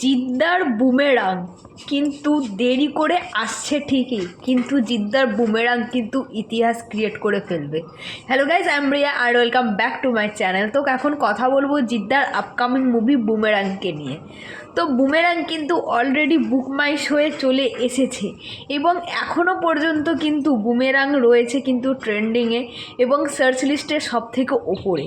জিদ্দার boomerang. কিন্তু দেরি করে আসছে ঠিকই, কিন্তু জিদ্দার বুমেরাং কিন্তু ইতিহাস ক্রিয়েট করে ফেলবে। Hello guys I am Riya R welcome back to my channel তো এখন কথা বলব জিদ্দার আপকামিং মুভি বুমেরাংকে নিয়ে। তো বুমেরাং কিন্তু অলরেডি বুকমাইশ হয়ে চলে এসেছে এবং এখনও পর্যন্ত কিন্তু বুমেরাং রয়েছে কিন্তু ট্রেন্ডিংয়ে এবং সার্চ লিস্টের সব থেকে ওপরে।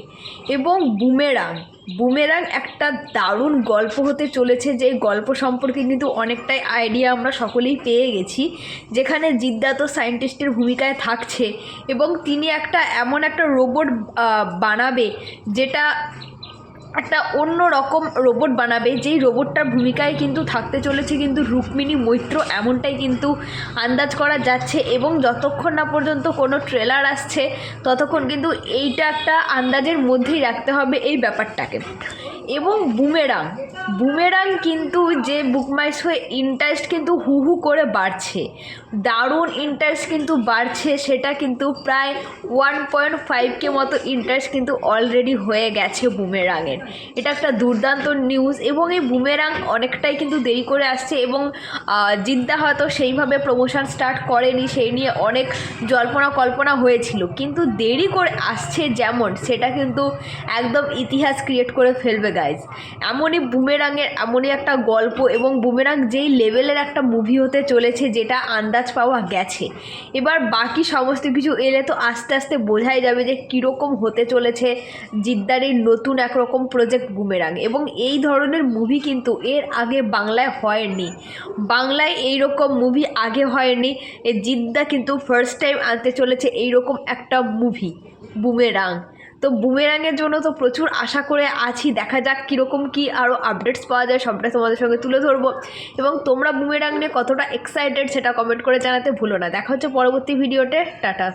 এবং বুমেরাং বুমেরাং একটা দারুণ গল্প হতে চলেছে, যে গল্প সম্পর্কে কিন্তু অনেকটাই আইডিয়া আমরা সকলেই পেয়ে গেছি, যেখানে জিদ্দা তো সায়েন্টিস্টের ভূমিকায় থাকছে এবং তিনি একটা এমন একটা রোবট বানাবে যেটা একটা অন্য রকম রোবট বানাবে, যেই রোবটটার ভূমিকায় কিন্তু থাকতে চলেছে কিন্তু রুক্মিণী মৈত্র, এমনটাই কিন্তু আন্দাজ করা যাচ্ছে এবং যতক্ষণ না পর্যন্ত কোনো ট্রেলার আসছে, ততক্ষণ কিন্তু এইটা একটা আন্দাজের মধ্যেই রাখতে হবে এই ব্যাপারটাকে। এবং বুমেরাং বুমেরাং কিন্তু যে বুকমাইস হয়ে ইন্টারেস্ট কিন্তু হু হু করে বাড়ছে, দারুণ ইন্টারেস্ট কিন্তু বাড়ছে, সেটা কিন্তু প্রায় ওয়ান পয়েন্ট ফাইভকে মতো ইন্টারেস্ট কিন্তু অলরেডি হয়ে গেছে বুমেরাংয়ের এটা একটা দুর্দান্ত নিউজ এবং এই বুমেরাং অনেকটাই কিন্তু দেরি করে আসছে এবং জিদ্দা হয়তো সেইভাবে প্রমোশন স্টার্ট করেনি, সেই নিয়ে অনেক জল্পনা কল্পনা হয়েছিল। কিন্তু দেরি করে আসছে যেমন, সেটা কিন্তু একদম ইতিহাস ক্রিয়েট করে ফেলবে গাইজ এমনই বুমেরাংয়ের এমনই একটা গল্প এবং বুমেরাং যেই লেভেলের একটা মুভি হতে চলেছে, যেটা আন্দাজ পাওয়া গেছে। এবার বাকি সমস্ত কিছু এলে তো আস্তে আস্তে বোঝাই যাবে যে কীরকম হতে চলেছে জিদ্দার এই নতুন একরকম প্রজেক্ট বুমেরাং এবং এই ধরনের মুভি কিন্তু এর আগে বাংলায় হয়নি। বাংলায় এই রকম মুভি আগে হয়নি। জিদ্দা কিন্তু ফার্স্ট টাইম আনতে চলেছে এই রকম একটা মুভি বুমেরাং তো বুমেরাংয়ের জন্য তো প্রচুর আশা করে আছি। দেখা যাক কীরকম কী আরও আপডেটস পাওয়া যায়, সবটা তোমাদের সঙ্গে তুলে ধরবো। এবং তোমরা বুমেরাং নিয়ে কতটা এক্সাইটেড সেটা কমেন্ট করে জানাতে ভুলো না। দেখা হচ্ছে পরবর্তী ভিডিওতে টাটা।